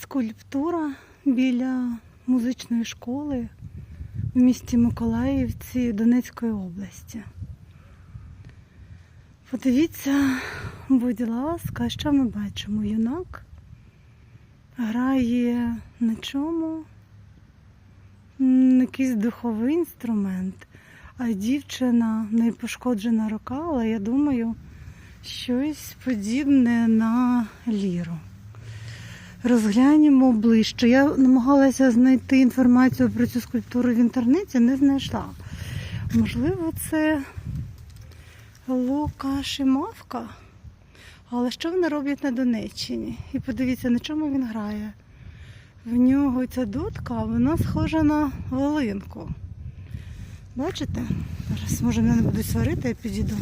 скульптура біля музичної школи в місті Миколаївці Донецької області. Подивіться, будь ласка, що ми бачимо? Юнак грає на чому? Якийсь духовий інструмент, а дівчина не пошкоджена рука, але я думаю, щось подібне на ліру. Розглянемо ближче. Я намагалася знайти інформацію про цю скульптуру в інтернеті, не знайшла. Можливо, це Лукаш і Мавка. Але що вони роблять на Донеччині? І подивіться, на чому він грає. В нього ця дудка, вона схожа на волинку. Бачите? Зараз, може, мене не будуть сварити, я підійду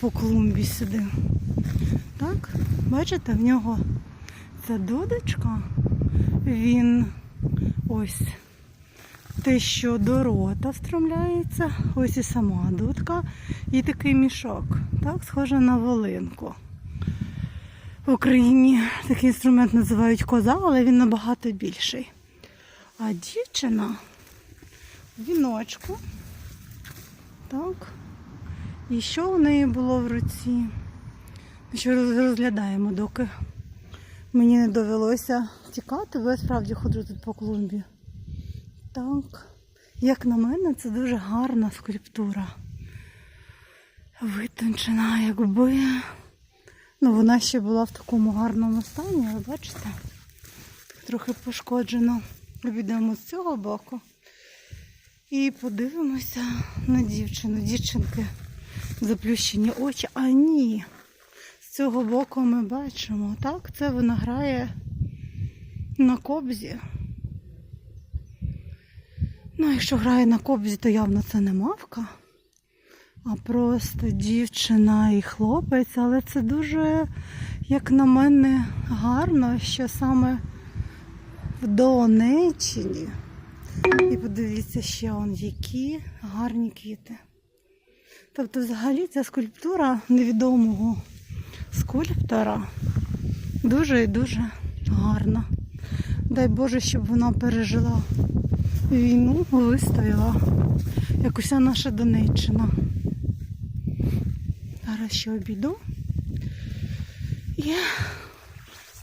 по клумбі сюди. Так, бачите, в нього ця дудочка, він ось те, що до рота встромляється, ось і сама дудка, і такий мішок, так, схоже на волинку. В Україні такий інструмент називають коза, але він набагато більший. А дівчина в віночку. Так. І що у неї було в руці? Що розглядаємо, доки мені не довелося тікати, бо я справді ходжу тут по клумбі. Так. Як на мене, це дуже гарна скульптура. Витончена, якби. Ну, вона ще була в такому гарному стані, але бачите, трохи пошкоджено. Обійдемо з цього боку. І подивимося на дівчину. Дівчинки заплющені очі. А ні. Цього боку ми бачимо, так? Це вона грає на кобзі. Ну, якщо грає на кобзі, то явно це не мавка, а просто дівчина і хлопець. Але це дуже, як на мене, гарно, що саме в Донеччині. І подивіться ще он, які гарні квіти. Тобто, взагалі, ця скульптура невідомого скульптора дуже і дуже гарна. Дай Боже, щоб вона пережила війну, вистояла, як уся наша Донеччина. Зараз ще обійду і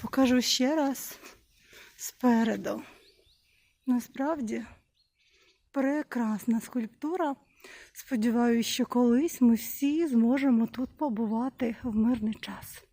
покажу ще раз спереду. Насправді прекрасна скульптура. Сподіваюся, що колись ми всі зможемо тут побувати в мирний час.